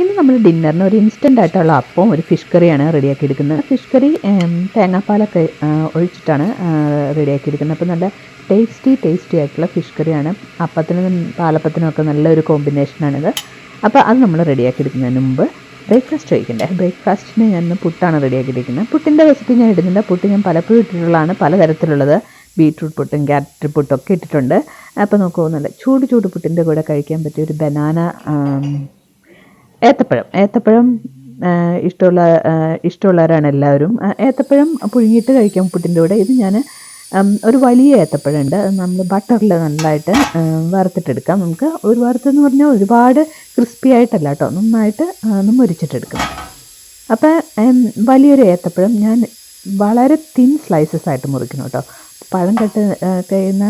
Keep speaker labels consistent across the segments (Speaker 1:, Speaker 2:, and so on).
Speaker 1: ഇന്ന് നമ്മൾ ഡിന്നറിന് ഒരു ഇൻസ്റ്റന്റ് ആയിട്ടുള്ള അപ്പവും ഒരു ഫിഷ് കറിയാണ് റെഡിയാക്കി എടുക്കുന്നത്. ഫിഷ് കറി തേങ്ങാപ്പാലൊക്കെ ഒഴിച്ചിട്ടാണ് റെഡിയാക്കി എടുക്കുന്നത്. അപ്പോൾ നല്ല ടേസ്റ്റി ടേസ്റ്റി ആയിട്ടുള്ള ഫിഷ് കറിയാണ് അപ്പത്തിനും പാലപ്പത്തിനും ഒക്കെ നല്ലൊരു കോമ്പിനേഷനാണിത് അപ്പോൾ അത് നമ്മൾ റെഡിയാക്കി എടുക്കുന്നതിന് മുമ്പ് ബ്രേക്ക്ഫാസ്റ്റ് കഴിക്കണ്ടേ? ബ്രേക്ക്ഫാസ്റ്റിന് ഞാൻ പുട്ടാണ് റെഡിയാക്കി എടുക്കുന്നത്. പുട്ടിന്റെ റെസിപ്പി ഞാൻ ഇടുന്നില്ല. പുട്ട് ഞാൻ പലപ്പോഴും ഇട്ടിട്ടുള്ളതാണ്. പലതരത്തിലുള്ളത്. ബീട്രൂട്ട് പുട്ടും ക്യാരറ്റ് പുട്ടും ഒക്കെ ഇട്ടിട്ടുണ്ട്. അപ്പോൾ നോക്കൂ നല്ല ചൂട് ചൂട് പുട്ടിന്റെ കൂടെ കഴിക്കാൻ പറ്റിയ ഒരു ബനാന ഏത്തപ്പഴം. ഏത്തപ്പഴം ഇഷ്ടമുള്ള ഇഷ്ടമുള്ളവരാണ് എല്ലാവരും. ഏത്തപ്പഴം പുഴുങ്ങിയിട്ട് കഴിക്കാം പുട്ടിന്റെ കൂടെ. ഇത് ഞാൻ ഒരു വലിയ ഏത്തപ്പഴം ഉണ്ട് നമ്മൾ ബട്ടറിൽ നന്നായിട്ട് വറുത്തിട്ടെടുക്കാം. നമുക്ക് ഒരു വറുത്തെന്ന് പറഞ്ഞാൽ ഒരുപാട് ക്രിസ്പി ആയിട്ടല്ല കേട്ടോ. നന്നായിട്ട് മുരിച്ചിട്ടെടുക്കണം അപ്പോൾ വലിയൊരു ഏത്തപ്പഴം ഞാൻ വളരെ തിൻ സ്ലൈസസ് ആയിട്ട് മുറിക്കണം കേട്ടോ. പഴം കട്ട് കഴിയുന്ന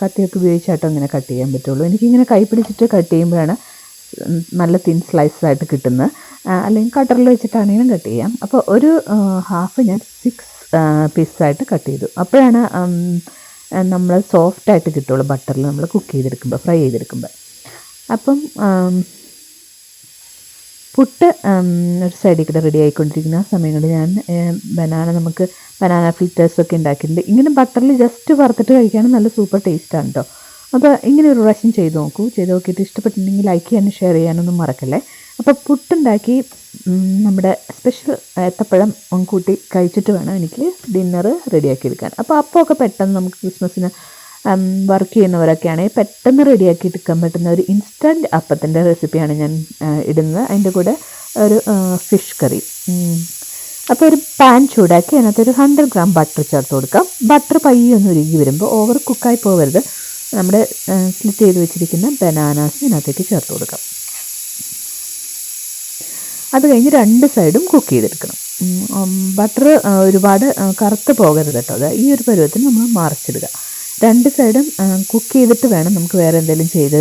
Speaker 1: കത്തിയൊക്കെ ഉപയോഗിച്ചാട്ടോ ഇങ്ങനെ കട്ട് ചെയ്യാൻ പറ്റുള്ളൂ. എനിക്കിങ്ങനെ കൈ പിടിച്ചിട്ട് കട്ട് ചെയ്യുമ്പോഴാണ് നല്ല തിൻ സ്ലൈസസ് ആയിട്ട് കിട്ടുന്നത് അല്ലെങ്കിൽ കട്ടറിൽ വെച്ചിട്ടാണെങ്കിലും കട്ട് ചെയ്യാം. അപ്പോൾ ഒരു ഹാഫ് ഞാൻ സിക്സ് പീസായിട്ട് കട്ട് ചെയ്തു. അപ്പോഴാണ് നമ്മൾ സോഫ്റ്റായിട്ട് കിട്ടുള്ളൂ ബട്ടറിൽ നമ്മൾ കുക്ക് ചെയ്തെടുക്കുമ്പോൾ ഫ്രൈ ചെയ്തെടുക്കുമ്പോൾ അപ്പം പുട്ട് ഒരു സൈഡിൽ റെഡി ആയിക്കൊണ്ടിരിക്കുന്ന ആ സമയങ്ങളിൽ ഞാൻ ബനാന നമുക്ക് ബനാന ഫിൽറ്റേഴ്സൊക്കെ ഉണ്ടാക്കിയിട്ടുണ്ട്. ഇങ്ങനെ ബട്ടറിൽ ജസ്റ്റ് വറുത്തിട്ട് കഴിക്കാനും നല്ല സൂപ്പർ ടേസ്റ്റാണ് കേട്ടോ അപ്പോൾ ഇങ്ങനെ ഒരു പ്രാവശ്യം ചെയ്ത് നോക്കൂ. ചെയ്ത് നോക്കിയിട്ട് ഇഷ്ടപ്പെട്ടിട്ടുണ്ടെങ്കിൽ ലൈക്ക് ചെയ്യാനും ഷെയർ ചെയ്യാനൊന്നും മറക്കല്ലേ. അപ്പോൾ പുട്ടുണ്ടാക്കി നമ്മുടെ സ്പെഷ്യൽ ഏത്തപ്പഴം കൂട്ടി കഴിച്ചിട്ട് വേണം എനിക്ക് ഡിന്നർ റെഡിയാക്കി എടുക്കാൻ അപ്പോൾ അപ്പോഴൊക്കെ പെട്ടെന്ന് നമുക്ക് ക്രിസ്മസിന് വർക്ക് ചെയ്യുന്നവരൊക്കെയാണെങ്കിൽ പെട്ടെന്ന് റെഡിയാക്കി എടുക്കാൻ പറ്റുന്ന ഒരു ഇൻസ്റ്റന്റ് അപ്പത്തിന്റെ റെസിപ്പിയാണ് ഞാൻ ഇടുന്നത്. അതിന്റെ കൂടെ ഒരു ഫിഷ് കറി അപ്പോൾ ഒരു പാൻ ചൂടാക്കി അതിനകത്ത് ഒരു ഹൺഡ്രഡ് ഗ്രാം ബട്ടർ ചേർത്ത് കൊടുക്കാം. ബട്ടർ പയ്യൊന്ന് ഉരുകി വരുമ്പോൾ ഓവർ കുക്കായി പോകരുത്. നമ്മുടെ സ്ലിറ്റ് ചെയ്ത് വെച്ചിരിക്കുന്ന ബനാനാസ് ഇതിനകത്തേക്ക് ചേർത്ത് കൊടുക്കാം. അത് കഴിഞ്ഞ് രണ്ട് സൈഡും കുക്ക് ചെയ്തെടുക്കണം. ബട്ടർ ഒരുപാട് കറുത്ത് പോകരുത് കേട്ടോ. അത് ഈ ഒരു പരുവത്തിന് നമ്മൾ മറിച്ചിടുക. രണ്ട് സൈഡും കുക്ക് ചെയ്തിട്ട് വേണം നമുക്ക് വേറെ എന്തെങ്കിലും ചെയ്ത്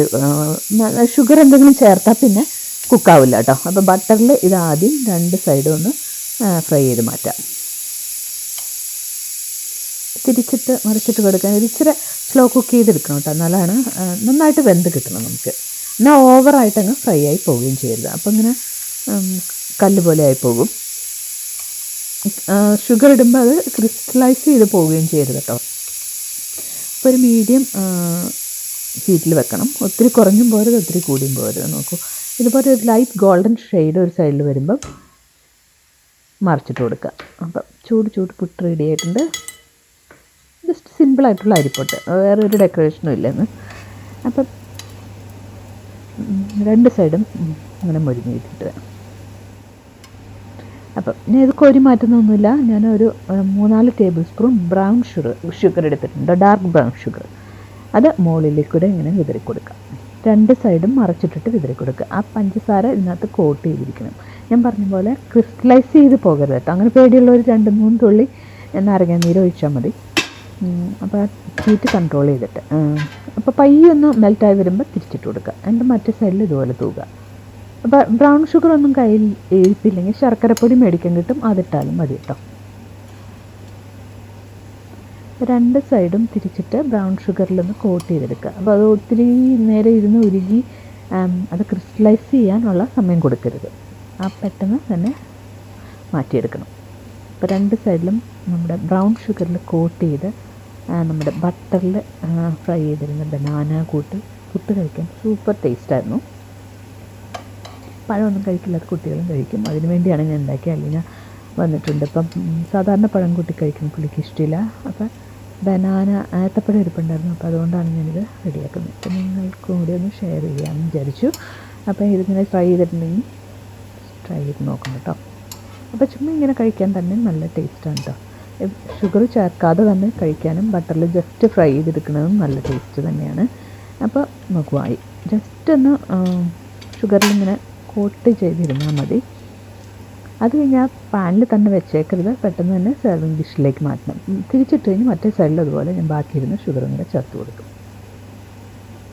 Speaker 1: ഷുഗർ എന്തെങ്കിലും ചേർത്താൽ പിന്നെ കുക്കാവില്ല കേട്ടോ. അപ്പോൾ ബട്ടറിൽ ഇത് ആദ്യം രണ്ട് സൈഡും ഒന്ന് ഫ്രൈ ചെയ്ത് മാറ്റാം. തിരിച്ചിട്ട് മറിച്ചിട്ട് കൊടുക്കാൻ ഒരിച്ചിരി സ്ലോ കുക്ക് ചെയ്തെടുക്കണം കേട്ടോ. എന്നാലാണ് നന്നായിട്ട് വെന്ത് കിട്ടണം നമുക്ക്. എന്നാൽ ഓവറായിട്ട് അങ്ങ് ഫ്രൈ ആയി പോവുകയും ചെയ്യരുത്. അപ്പോൾ ഇങ്ങനെ കല്ല് പോലെ ആയി പോകും. ഷുഗർ ഇടുമ്പോൾ അത് ക്രിസ്റ്റലൈസ് ചെയ്ത് പോവുകയും ചെയ്യരുത് കേട്ടോ. അപ്പോൾ ഒരു മീഡിയം ഹീറ്റിൽ വെക്കണം. ഒത്തിരി കുറഞ്ഞും പോരുത് ഒത്തിരി കൂടിയും പോരുത്. നോക്കൂ. ഇതുപോലെ ഒരു ലൈറ്റ് ഗോൾഡൻ ഷെയ്ഡ് ഒരു സൈഡിൽ വരുമ്പം മറിച്ചിട്ട് കൊടുക്കുക. അപ്പം ചൂട് ചൂട് പുട്ട് റെഡി ആയിട്ടുണ്ട്. ജസ്റ്റ് സിമ്പിളായിട്ടുള്ള അരിപ്പൊട്ട്. വേറെ ഒരു ഡെക്കറേഷനും ഇല്ലെന്ന്. അപ്പം രണ്ട് സൈഡും അങ്ങനെ മുരിഞ്ഞ് കിട്ടിയിട്ട്. അപ്പം ഞാൻ ഇത് കോരി മാറ്റുന്നൊന്നുമില്ല. ഞാനൊരു മൂന്നാൽ tablespoon brown sugar sugar എടുത്തിട്ടുണ്ട്. ഡാർക്ക് ബ്രൗൺ ഷുഗർ അത് മുകളിലേക്ക് കൂടെ ഇങ്ങനെ വിതറി കൊടുക്കുക. രണ്ട് സൈഡും മറച്ചിട്ടിട്ട് വിതറി കൊടുക്കുക. ആ പഞ്ചസാര ഇതിനകത്ത് കോട്ട് ചെയ്തിരിക്കണം. ഞാൻ പറഞ്ഞ പോലെ ക്രിസ്റ്റലൈസ് ചെയ്ത് പോകരുത് കേട്ടോ. അങ്ങനെ പേടിയുള്ള ഒരു രണ്ട് മൂന്ന് തുള്ളി നാരങ്ങാനീര് ഒഴിച്ചാൽ മതി. അപ്പോൾ ഹീറ്റ് കൺട്രോൾ ചെയ്തിട്ട് അപ്പോൾ പയ്യെ ഒന്ന് മെൽറ്റായി വരുമ്പോൾ തിരിച്ചിട്ട് കൊടുക്കുക. എന്റെ മറ്റേ സൈഡിൽ ഇതുപോലെ തൂക അപ്പോൾ ബ്രൗൺ ഷുഗർ ഒന്നും കയ്യിൽ ഏൽപ്പില്ലെങ്കിൽ ശർക്കരപ്പൊടി മേടിക്കാൻ കിട്ടും അതിട്ടാലും മതി കേട്ടോ രണ്ട് സൈഡും തിരിച്ചിട്ട് ബ്രൗൺ ഷുഗറിലൊന്ന് കോട്ട് ചെയ്തെടുക്കുക. അപ്പോൾ അത് ഒത്തിരി നേരെ ഇരുന്ന് ഉരുകി അത് ക്രിസ്റ്റലൈസ് ചെയ്യാനുള്ള സമയം കൊടുക്കരുത്. ആ പെട്ടെന്ന് തന്നെ മാറ്റിയെടുക്കണം. അപ്പോൾ രണ്ട് സൈഡിലും നമ്മുടെ ബ്രൗൺ ഷുഗറിൽ കോട്ട് ചെയ്ത് നമ്മുടെ ബട്ടറിൽ ഫ്രൈ ചെയ്തിരുന്ന ബനാന കൂട്ട് പുട്ട് കഴിക്കാൻ സൂപ്പർ ടേസ്റ്റായിരുന്നു പഴമൊന്നും കഴിക്കില്ലാത്ത കുട്ടികളും കഴിക്കും. അതിനു വേണ്ടിയാണ് ഞാൻ ഉണ്ടാക്കിയത് അല്ലെങ്കിൽ വന്നിട്ടുണ്ട്. ഇപ്പം സാധാരണ പഴം കൂട്ടി കഴിക്കുന്ന പുള്ളിക്ക് ഇഷ്ടമില്ല അപ്പം ബനാന ഏത്തപ്പഴം ഇരിപ്പുണ്ടായിരുന്നു. അപ്പോൾ അതുകൊണ്ടാണ് ഞാനിത് റെഡിയാക്കുന്നത്. അപ്പം നിങ്ങൾക്കും കൂടി ഒന്ന് ഷെയർ ചെയ്യാമെന്ന് വിചാരിച്ചു. അപ്പം ഇതിങ്ങനെ ട്രൈ ചെയ്തിട്ടുണ്ടെങ്കിൽ ട്രൈ ചെയ്ത് നോക്കണം കേട്ടോ. അപ്പോൾ ചുമ്മാ ഇങ്ങനെ കഴിക്കാൻ തന്നെ നല്ല ടേസ്റ്റാണ് കേട്ടോ. ഷുഗർ ചേർക്കാതെ തന്നെ കഴിക്കാനും ബട്ടറിൽ ജസ്റ്റ് ഫ്രൈ ചെയ്തെടുക്കുന്നതും നല്ല ടേസ്റ്റ് തന്നെയാണ്. അപ്പോൾ മകുവായി. ജസ്റ്റ് ഒന്ന് ഷുഗറിൽ ഇങ്ങനെ കോട്ട് ചെയ്തിരുന്നാൽ മതി. അത് കഴിഞ്ഞാൽ പാനിൽ തന്നെ വെച്ചേക്കരുത്. പെട്ടെന്ന് തന്നെ സെർവിങ് ഡിഷിലേക്ക് മാറ്റണം. തിരിച്ചിട്ട് കഴിഞ്ഞ് മറ്റേ സൈഡിൽ അതുപോലെ ഞാൻ ബാക്കിയിരുന്ന ഷുഗറും കൂടെ ചേർത്ത് കൊടുക്കും.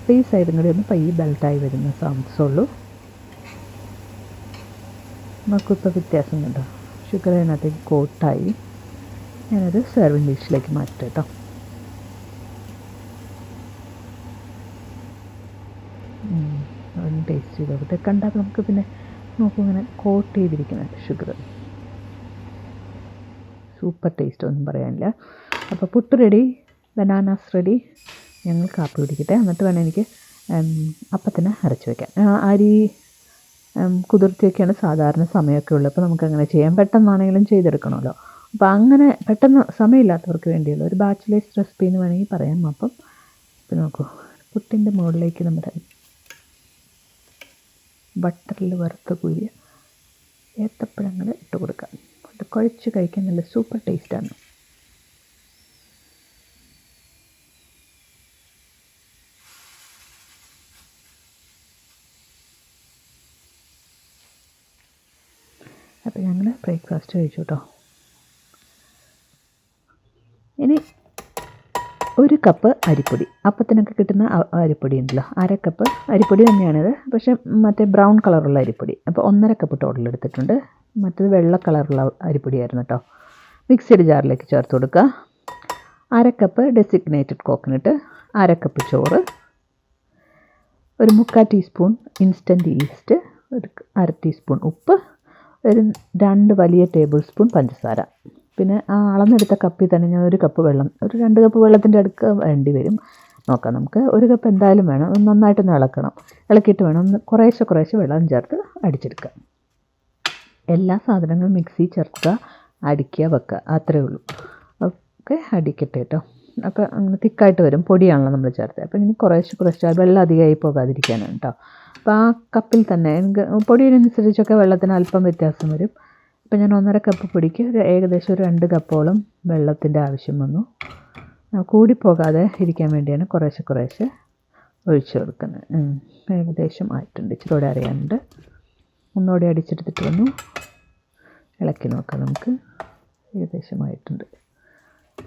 Speaker 1: അപ്പോൾ ഈ സൈഡും കൂടി ഒന്ന് പയ്യെ ബെൽറ്റായി വരുന്ന ഉള്ളൂ. നമുക്കിപ്പോൾ വ്യത്യാസം കണ്ടോ? ഷുഗർ അതിനകത്തേക്ക് കോട്ടായി ഞാനത് സെർവിങ് ഡിഷിലേക്ക് മാറ്റാം കേട്ടോ ടേസ്റ്റ് ചെയ്ത് നോക്കട്ടെ. കണ്ടാൽ നമുക്ക് പിന്നെ നോക്കും ഇങ്ങനെ കോട്ട് ചെയ്തിരിക്കുന്ന ഷുഗർ സൂപ്പർ ടേസ്റ്റ് ഒന്നും പറയാനില്ല. അപ്പോൾ പുട്ട് റെഡി ബനാനാസ് റെഡി ഞങ്ങൾ കാപ്പി പിടിക്കട്ടെ എന്നിട്ട് വേണം എനിക്ക് അപ്പത്തിന് അരച്ച് വയ്ക്കാൻ ആ, അരി കുതിർത്തിയൊക്കെയാണ് സാധാരണ സമയമൊക്കെ ഉള്ളത് അപ്പോൾ നമുക്കങ്ങനെ ചെയ്യാം. പെട്ടെന്നാണെങ്കിലും ചെയ്തെടുക്കണമല്ലോ. അപ്പോൾ അങ്ങനെ പെട്ടെന്ന് സമയമില്ലാത്തവർക്ക് വേണ്ടിയുള്ള ഒരു ബാച്ചിലേഴ്സ് റെസിപ്പി എന്ന് വേണമെങ്കിൽ പറയാം. അപ്പം ഇപ്പം നോക്കൂ പുട്ടിന്റെ മുകളിലേക്ക് നമ്മുടെ ബട്ടറിൽ വറുത്ത് കൂരിയ ഏത്തപ്പഴങ്ങൾ ഇട്ട് കൊടുക്കാം. അത് കുഴച്ച് കഴിക്കാൻ നല്ല സൂപ്പർ ടേസ്റ്റാണ് അപ്പോൾ ഞങ്ങൾ ബ്രേക്ക്ഫാസ്റ്റ് കഴിച്ചു കേട്ടോ ഇനി ഒരു കപ്പ് അരിപ്പൊടി. അപ്പത്തിനൊക്കെ കിട്ടുന്ന അരിപ്പൊടി ഉണ്ടല്ലോ. അര കപ്പ് അരിപ്പൊടി തന്നെയാണിത്. പക്ഷേ മറ്റേ ബ്രൗൺ കളറുള്ള അരിപ്പൊടി. അപ്പോൾ ഒന്നര കപ്പ് ടോട്ടൽ എടുത്തിട്ടുണ്ട്. മറ്റേത് വെള്ള കളറുള്ള അരിപ്പൊടിയായിരുന്നു കേട്ടോ മിക്സിയുടെ ജാറിലേക്ക് ചേർത്ത് കൊടുക്കുക അര കപ്പ് ഡെസിഗ്നേറ്റഡ് കോക്കനട്ട് അര കപ്പ് ചോറ്. ഒരു മുക്കാൽ ടീസ്പൂൺ ഇൻസ്റ്റന്റ് ഈസ്റ്റ് ഒരു അര ടീസ്പൂൺ ഉപ്പ്. ഒരു രണ്ട് വലിയ ടേബിൾ സ്പൂൺ പഞ്ചസാര. പിന്നെ ആ അളന്നെടുത്ത കപ്പിൽ തന്നെ ഞാൻ ഒരു കപ്പ് വെള്ളം ഒരു രണ്ട് കപ്പ് വെള്ളത്തിന്റെ അടുക്ക വേണ്ടി വരും. നോക്കാം നമുക്ക്. ഒരു കപ്പ് എന്തായാലും വേണം. ഒന്ന് നന്നായിട്ടൊന്ന് ഇളക്കണം. ഇളക്കിയിട്ട് വേണം. ഒന്ന് കുറേശ്ശെ കുറേശ്ശെ വെള്ളം ചേർത്ത് അടിച്ചെടുക്കുക. എല്ലാ സാധനങ്ങളും മിക്സി ചേർക്കുക അടിക്കുക വെക്കുക. അത്രേ ഉള്ളൂ. ഒക്കെ അടിക്കട്ടെ കേട്ടോ. അപ്പോൾ അങ്ങനെ തിക്കായിട്ട് വരും. പൊടിയാണല്ലോ നമ്മൾ ചേർത്തത്. അപ്പോൾ ഇനി കുറേശ്ശെ കുറേശ്ശെ വെള്ളം അധികമായി പോകാതിരിക്കാനാണ് കേട്ടോ. അപ്പോൾ ആ കപ്പിൽ തന്നെ എനിക്ക് പൊടിയനുസരിച്ചൊക്കെ വെള്ളത്തിന് അല്പം വ്യത്യാസം വരും. അപ്പോൾ ഞാൻ ഒന്നര കപ്പ് പൊടിക്ക് ഒരു ഏകദേശം ഒരു രണ്ട് കപ്പോളം വെള്ളത്തിന്റെ ആവശ്യം വന്നു. കൂടിപ്പോകാതെ ഇരിക്കാൻ വേണ്ടിയാണ് കുറേശ്ശെ കുറേശ്ശെ ഒഴിച്ചു കൊടുക്കുന്നത്. ഏകദേശം ആയിട്ടുണ്ട്. ഇച്ചിരി കൂടെ അറിയാനുണ്ട്. ഒന്നുകൂടെ അടിച്ചെടുത്തിട്ട് വന്നു. ഇളക്കി നോക്കാം നമുക്ക്. ഏകദേശം ആയിട്ടുണ്ട്.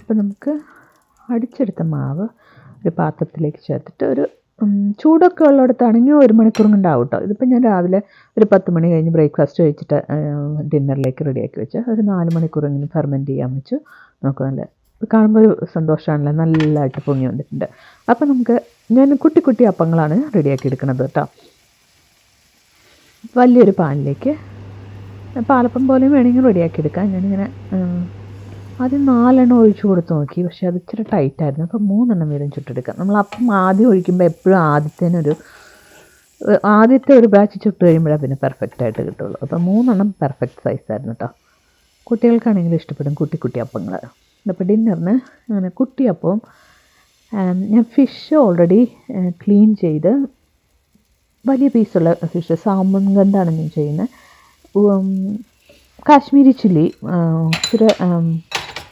Speaker 1: അപ്പോൾ നമുക്ക് അടിച്ചെടുത്ത മാവ് ഒരു പാത്രത്തിലേക്ക് ചേർത്തിട്ട് ഒരു ചൂടൊക്കെ ഉള്ളിടത്താണെങ്കിൽ ഒരു മണിക്കൂർ കൊണ്ടാവും കേട്ടോ ഇതിപ്പോൾ ഞാൻ രാവിലെ ഒരു പത്ത് മണി കഴിഞ്ഞ് ബ്രേക്ക്ഫാസ്റ്റ് കഴിച്ചിട്ട് ഡിന്നറിലേക്ക് റെഡിയാക്കി വെച്ച് ഒരു നാല് മണിക്കൂർ ഇങ്ങനെ ഫെർമെന്റ് ചെയ്യാൻ വെച്ചു. നമുക്ക് നല്ല കാണുമ്പോൾ ഒരു സന്തോഷമാണല്ലോ. നല്ലതായിട്ട് പൊങ്ങി വന്നിട്ടുണ്ട്. അപ്പോൾ നമുക്ക് ഞാൻ കുട്ടി കുട്ടി അപ്പങ്ങളാണ് റെഡിയാക്കി എടുക്കുന്നത് കേട്ടോ വലിയൊരു പാനിലേക്ക് പാലപ്പം പോലെയും വേണമെങ്കിൽ റെഡിയാക്കി എടുക്കാം. ഞാനിങ്ങനെ ആദ്യം നാലെണ്ണം ഒഴിച്ചു കൊടുത്ത് നോക്കി. പക്ഷെ അത് ഇച്ചിരി ടൈറ്റായിരുന്നു അപ്പോൾ മൂന്നെണ്ണം വീതം ചുട്ടെടുക്കാം. നമ്മൾ അപ്പം ആദ്യം ഒഴിക്കുമ്പോൾ എപ്പോഴും ആദ്യത്തേനൊരു ആദ്യത്തെ ഒരു ബാച്ച് ചുട്ട് കഴിയുമ്പോഴാണ് പിന്നെ പെർഫെക്റ്റ് ആയിട്ട് കിട്ടുള്ളൂ. അപ്പോൾ മൂന്നെണ്ണം പെർഫെക്റ്റ് സൈസായിരുന്നു കേട്ടോ കുട്ടികൾക്കാണെങ്കിൽ ഇഷ്ടപ്പെടും കുട്ടി കുട്ടി അപ്പങ്ങൾ. അപ്പോൾ ഡിന്നറിന് അങ്ങനെ കുട്ടിയപ്പവും ഞാൻ ഫിഷ് ഓൾറെഡി ക്ലീൻ ചെയ്ത് വലിയ പീസുള്ള ഫിഷ് സാമ്പൻ കണ്ടാണ് ഞാൻ ചെയ്യുന്നത് കാശ്മീരി ചില്ലി ഇച്ചിരി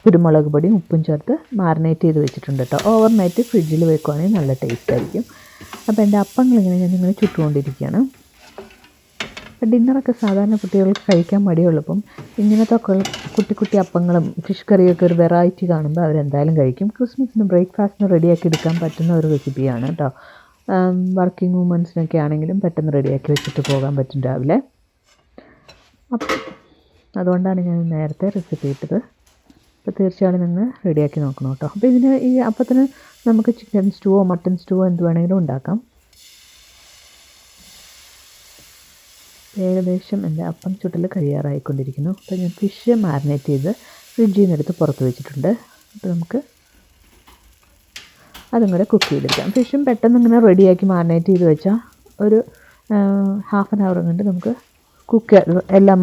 Speaker 1: കുരുമുളക് പൊടിയും ഉപ്പും ചേർത്ത് മാറിനേറ്റ് ചെയ്ത് വെച്ചിട്ടുണ്ട് കേട്ടോ ഓവർ നൈറ്റ് ഫ്രിഡ്ജിൽ വെക്കുവാണെങ്കിൽ നല്ല ടേസ്റ്റ് ആയിരിക്കും. അപ്പോൾ എന്റെ അപ്പങ്ങളിങ്ങനെ ഞാൻ ഇങ്ങനെ ചുട്ടുകൊണ്ടിരിക്കുകയാണ്. ഡിന്നറൊക്കെ സാധാരണ കുട്ടികൾക്ക് കഴിക്കാൻ മടിയുള്ളപ്പം ഇങ്ങനത്തെ കുട്ടി കുട്ടി അപ്പങ്ങളും ഫിഷ് കറിയൊക്കെ ഒരു വെറൈറ്റി കാണുമ്പോൾ അവരെന്തായാലും കഴിക്കും. ക്രിസ്മസിന് ബ്രേക്ക്ഫാസ്റ്റിന് റെഡിയാക്കി എടുക്കാൻ പറ്റുന്ന ഒരു റെസിപ്പിയാണ് കേട്ടോ വർക്കിംഗ് വുമൻസിനൊക്കെ ആണെങ്കിലും പെട്ടെന്ന് റെഡിയാക്കി വെച്ചിട്ട് പോകാൻ പറ്റും രാവിലെ. അപ്പം അതുകൊണ്ടാണ് ഞാൻ നേരത്തെ റെസിപ്പി ഇട്ടത്. തീർച്ചയായും നിന്ന് റെഡിയാക്കി നോക്കണം കേട്ടോ. അപ്പോൾ ഇതിന് ഈ അപ്പത്തിന് നമുക്ക് ചിക്കൻ സ്റ്റൂവോ മട്ടൻ സ്റ്റൂവോ എന്ത് വേണമെങ്കിലും ഉണ്ടാക്കാം. ഏകദേശം എന്റെ അപ്പം ചുട്ടൽ കഴിയാറായിക്കൊണ്ടിരിക്കുന്നു. അപ്പോൾ ഞാൻ ഫിഷ് മാരിനേറ്റ് ചെയ്ത് ഫ്രിഡ്ജിൽ നിന്നെടുത്ത് പുറത്ത് വെച്ചിട്ടുണ്ട്. അപ്പോൾ നമുക്ക് അതും കൂടെ കുക്ക് ചെയ്തെടുക്കാം. ഫിഷും പെട്ടെന്ന് ഇങ്ങനെ റെഡിയാക്കി മാരിനേറ്റ് ചെയ്ത് വെച്ചാൽ ഒരു ഹാഫ് ആൻ അവർ കൊണ്ട് നമുക്ക് കുക്ക് എല്ലാം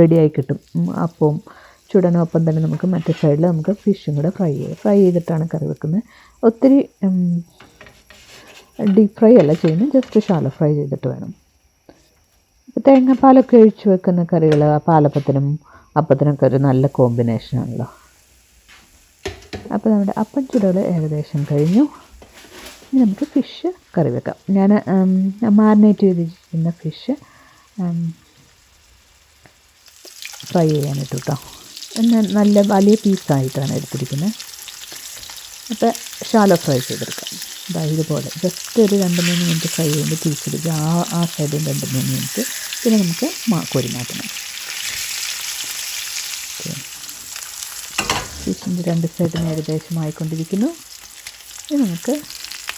Speaker 1: റെഡിയായി കിട്ടും. അപ്പവും ചുടനൊപ്പം തന്നെ നമുക്ക് മറ്റേ സൈഡിൽ നമുക്ക് ഫിഷും കൂടെ ഫ്രൈ ചെയ്യാം. ഫ്രൈ ചെയ്തിട്ടാണ് കറി വെക്കുന്നത്. ഒത്തിരി ഡീപ്പ് ഫ്രൈ അല്ല ചെയ്യുന്നത് ജസ്റ്റ് ഷാലോ ഫ്രൈ ചെയ്തിട്ട് വേണം. ഇപ്പോൾ തേങ്ങാപ്പാലൊക്കെ ഒഴിച്ച് വെക്കുന്ന കറികൾ പാലപ്പത്തിനും അപ്പത്തിനൊക്കെ ഒരു നല്ല കോമ്പിനേഷനാണല്ലോ അപ്പോൾ നമ്മുടെ അപ്പം ചുടകൾ ഏകദേശം കഴിഞ്ഞു. ഇനി നമുക്ക് ഫിഷ് കറി വെക്കാം. ഞാൻ മാരിനേറ്റ് ചെയ്തിരിക്കുന്ന ഫിഷ് ഫ്രൈ ചെയ്യാനിട്ടു കേട്ടോ എന്നാൽ നല്ല വലിയ പീസായിട്ടാണ് എടുത്തിരിക്കുന്നത്. അപ്പോൾ ഷാലോ ഫ്രൈ ചെയ്തെടുക്കാം. ഇതാ ഇതുപോലെ. ജസ്റ്റ് ഒരു രണ്ട് മൂന്ന് മിനിറ്റ് ഫ്രൈ ചെയ്യുമ്പോൾ തിരിച്ചെടുക്കുക. ആ ആ സൈഡിൽ രണ്ട് മൂന്ന് മിനിറ്റ്. പിന്നെ നമുക്ക് കോരി മാറ്റണം. ഫിഷിന്റെ രണ്ട് സൈഡിന് ഏകദേശം ആയിക്കൊണ്ടിരിക്കുന്നു. ഇനി നമുക്ക്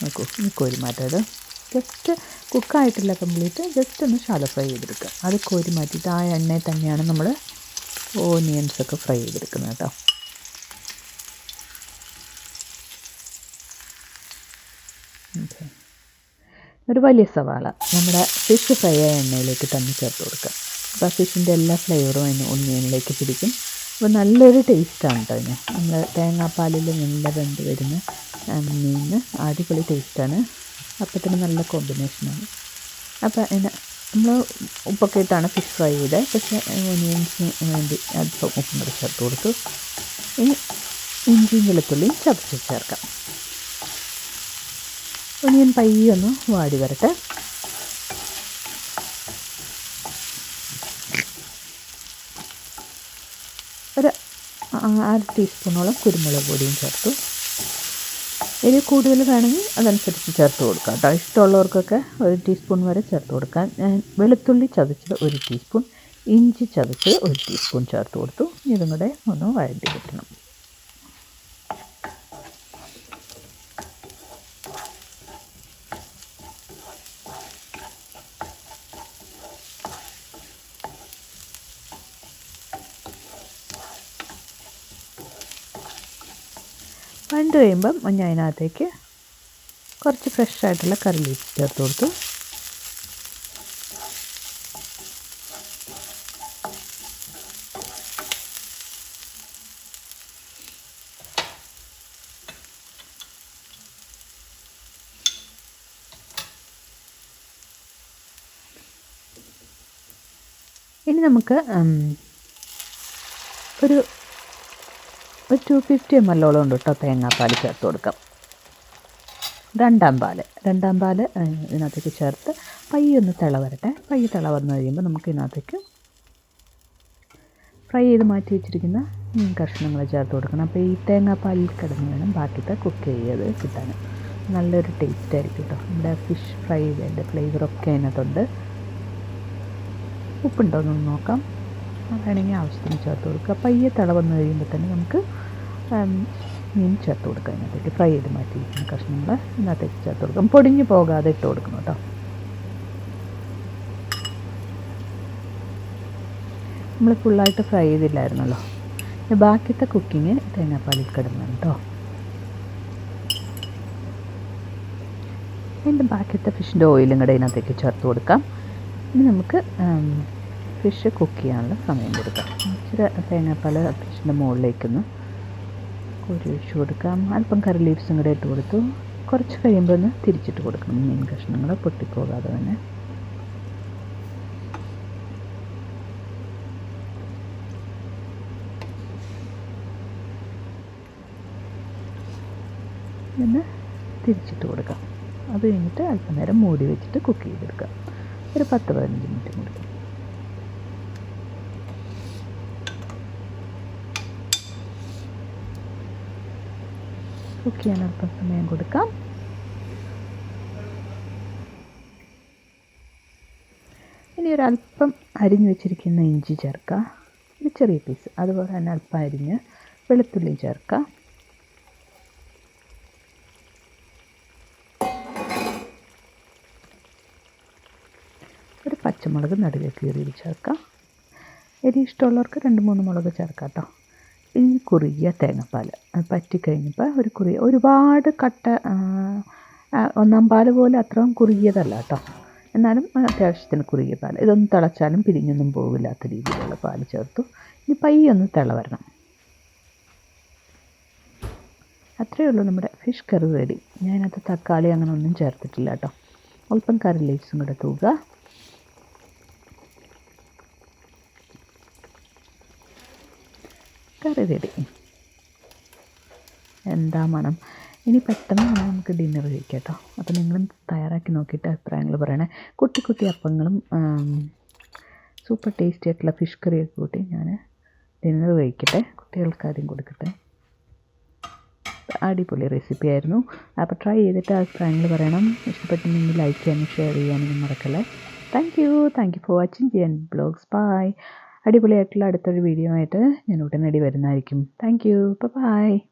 Speaker 1: നോക്കൂ. ഈ കോരി മാറ്റാം ഇത് ജസ്റ്റ് കുക്കായിട്ടില്ല കംപ്ലീറ്റ്. ജസ്റ്റ് ഒന്ന് ഷാലോ ഫ്രൈ ചെയ്തെടുക്കുക അത് കോരി മാറ്റിയിട്ട് ആ എണ്ണയിൽ തന്നെയാണ് നമ്മൾ ഓനിയൻസ് ഒക്കെ ഫ്രൈ ചെയ്തെടുക്കുന്നത് കേട്ടോ. ഒരു വലിയ സവാള നമ്മുടെ ഫിഷ് ഫ്രൈ ആയ എണ്ണയിലേക്ക് തന്നെ ചേർത്ത് കൊടുക്കുക. അപ്പോൾ ആ ഫിഷിന്റെ എല്ലാ ഫ്ലേവറും അതിന് ഒന്നിയനിലേക്ക് പിടിക്കും. അപ്പോൾ നല്ലൊരു ടേസ്റ്റാണ് കേട്ടോ അതിന്. നമ്മൾ തേങ്ങാപ്പാലിൽ നല്ല വെന്ത് വരുന്ന മീനിന് അടിപൊളി ടേസ്റ്റാണ് അപ്പത്തിന് നല്ല കോമ്പിനേഷനാണ് അപ്പോൾ അതിന് നമ്മൾ ഉപ്പൊക്കെ ഇട്ടാണ് ഫിഷ് ഫ്രൈ ചെയ്തത് പക്ഷേ ഓനിയൻസിന് വേണ്ടി അല്പം ഉപ്പും കൂടി ചേർത്ത് കൊടുത്തു. ഇനി ഇഞ്ചിയും വെളുത്തുള്ളിയും ചതച്ച് ചേർക്കാം. ഒനിയൻ പയ്യൊന്ന് വാടി വരട്ടെ. ഒരു അര ടീസ്പൂണോളം കുരുമുളക് പൊടിയും ചേർത്തു. എരി കൂടുതൽ വേണമെങ്കിൽ അതനുസരിച്ച് ചേർത്ത് കൊടുക്കാം കേട്ടോ. ഇഷ്ടമുള്ളവർക്കൊക്കെ ഒരു ടീസ്പൂൺ വരെ ചേർത്ത് കൊടുക്കാം. ഞാൻ വെളുത്തുള്ളി ചതച്ചത് ഒരു ടീസ്പൂൺ ഇഞ്ചി ചതച്ചത് ഒരു ടീസ്പൂൺ ചേർത്ത് കൊടുത്തു. ഇതും കൂടെ ഒന്ന് വഴറ്റി കിട്ടണം. വഴണ്ട് കഴിയുമ്പം ഞാൻ അതിനകത്തേക്ക് കുറച്ച് ഫ്രഷ് ആയിട്ടുള്ള കറി ലീഫ് ചേർത്ത് കൊടുത്തു. ഇനി നമുക്ക് ഒരു ഒരു ടു ഫിഫ്റ്റി എം എല്ലോളം ഉണ്ട് കേട്ടോ തേങ്ങാപ്പാൽ ചേർത്ത് കൊടുക്കാം. രണ്ടാം പാൽ. രണ്ടാം പാൽ ഇതിനകത്തേക്ക് ചേർത്ത് പയ്യൊന്ന് തിള വരട്ടെ പയ്യെ തിള വന്നു കഴിയുമ്പോൾ നമുക്ക് ഇതിനകത്തേക്ക് ഫ്രൈ ചെയ്ത് മാറ്റി വെച്ചിരിക്കുന്ന കഷ്ണങ്ങൾ ചേർത്ത് കൊടുക്കണം. അപ്പോൾ ഈ തേങ്ങാപ്പാലിൽ കിടന്ന് വേണം ബാക്കിത്തെ കുക്ക് ചെയ്ത് കിട്ടാൻ. നല്ലൊരു ടേസ്റ്റ് ആയിരിക്കും കേട്ടോ. നമ്മുടെ ഫിഷ് ഫ്രൈ ഫ്ലേവറൊക്കെ അതിനകത്തുണ്ട്. ഉപ്പുണ്ടോ എന്നൊന്ന് നോക്കാം. വേണമെങ്കിൽ ആവശ്യത്തിന് ചേർത്ത് കൊടുക്കുക. പയ്യെ തിള വന്നു കഴിയുമ്പോൾ തന്നെ നമുക്ക് മീൻ ചേർത്ത് കൊടുക്കുക. അതിനകത്തേക്ക് ഫ്രൈ ചെയ്ത് മാറ്റിയിരിക്കുന്ന കഷ്ണങ്ങൾ ഇതിനകത്തേക്ക് ചേർത്ത് കൊടുക്കാം പൊടിഞ്ഞു പോകാതെ ഇട്ട് കൊടുക്കണം കേട്ടോ. നമ്മൾ ഫുള്ളായിട്ട് ഫ്രൈ ചെയ്തില്ലായിരുന്നല്ലോ. ബാക്കിയത്തെ കുക്കിങ് തേങ്ങാപ്പാലിൽ കിടന്നു കേട്ടോ. അതിന്റെ ബാക്കിയത്തെ ഫിഷിന്റെ ഓയിലും കൂടെ ഇതിനകത്തേക്ക് ചേർത്ത് കൊടുക്കാം. ഇനി നമുക്ക് ഫിഷ് കുക്ക് ചെയ്യാനുള്ള സമയം കൊടുക്കാം. ഇച്ചിരി തേങ്ങാപ്പാൽ ഫിഷിന്റെ മുകളിലേക്കൊന്ന് കോരി ഒഴിച്ച് കൊടുക്കാം. അല്പം കറി ലീവ്സും കൂടെ ഇട്ട് കൊടുത്തു. കുറച്ച് കഴിയുമ്പോൾ ഒന്ന് തിരിച്ചിട്ട് കൊടുക്കണം. മീൻ കഷ്ണങ്ങൾ പൊട്ടിപ്പോകാതെ തന്നെ. ഒന്ന് തിരിച്ചിട്ട് കൊടുക്കാം. അത് കഴിഞ്ഞിട്ട് അല്പനേരം മൂടി വെച്ചിട്ട് കുക്ക് ചെയ്തെടുക്കാം. ഒരു പത്ത് പതിനഞ്ച് മിനിറ്റ് കൂടി കുക്ക് ചെയ്യാൻ അല്പം സമയം കൊടുക്കാം. ഇനി ഒരല്പം അരിഞ്ഞു വെച്ചിരിക്കുന്ന ഇഞ്ചി ചേർക്കുക. ഒരു ചെറിയ പീസ് അതുപോലെ തന്നെ അല്പം അരിഞ്ഞ് വെളുത്തുള്ളി ചേർക്കുക. ഒരു പച്ചമുളക് നടുവേ കീറി ചേർക്കാം. എരി ഇഷ്ടമുള്ളവർക്ക് രണ്ട് മൂന്ന് മുളക് ചേർക്കാം കേട്ടോ. ഇനി കുറുകിയ തേങ്ങാപ്പാൽ പറ്റിക്കഴിഞ്ഞപ്പോൾ ഒരു കുറിയ ഒരുപാട് കട്ട ഒന്നാം പാൽ പോലെ അത്രയും കുറുകിയതല്ല കേട്ടോ. എന്നാലും അത്യാവശ്യത്തിന് കുറുകിയ പാൽ. ഇതൊന്നും തിളച്ചാലും പിരിഞ്ഞൊന്നും പോകില്ലാത്ത രീതിയിലുള്ള പാൽ ചേർത്തു. ഇനി പയ്യൊന്ന് തിള വരണം അത്രയേ ഉള്ളൂ നമ്മുടെ ഫിഷ് കറി റെഡി. ഞാനത് തക്കാളി അങ്ങനെ ഒന്നും ചേർത്തിട്ടില്ല കേട്ടോ. അല്പം കറി ലീവ്സും കൂടെ തൂക. കറി റെഡി. എന്താ മണം? ഇനി പെട്ടെന്ന് നമുക്ക് ഡിന്നർ കഴിക്കാം കേട്ടോ അപ്പോൾ നിങ്ങളും തയ്യാറാക്കി നോക്കിയിട്ട് അഭിപ്രായങ്ങൾ പറയണേ. കുട്ടി കുട്ടി അപ്പങ്ങളും സൂപ്പർ ടേസ്റ്റി ആയിട്ടുള്ള ഫിഷ് കറിയൊക്കെ കൂട്ടി ഞാൻ ഡിന്നർ കഴിക്കട്ടെ. കുട്ടികൾക്ക് ആദ്യം കൊടുക്കട്ടെ. അടിപൊളി റെസിപ്പി ആയിരുന്നു. അപ്പോൾ ട്രൈ ചെയ്തിട്ട് അഭിപ്രായങ്ങൾ പറയണം. ഇഷ്ടപ്പെട്ടിട്ടുണ്ടെങ്കിൽ ലൈക്ക് ചെയ്യാനും ഷെയർ ചെയ്യാനും മറക്കല്ലേ. Thank you thank you for watching Jiyan blogs bye അടിപൊളിയായിട്ടുള്ള അടുത്തൊരു വീഡിയോ ആയിട്ട് ഞാൻ ഉടനടി വരുന്നതായിരിക്കും. Thank you by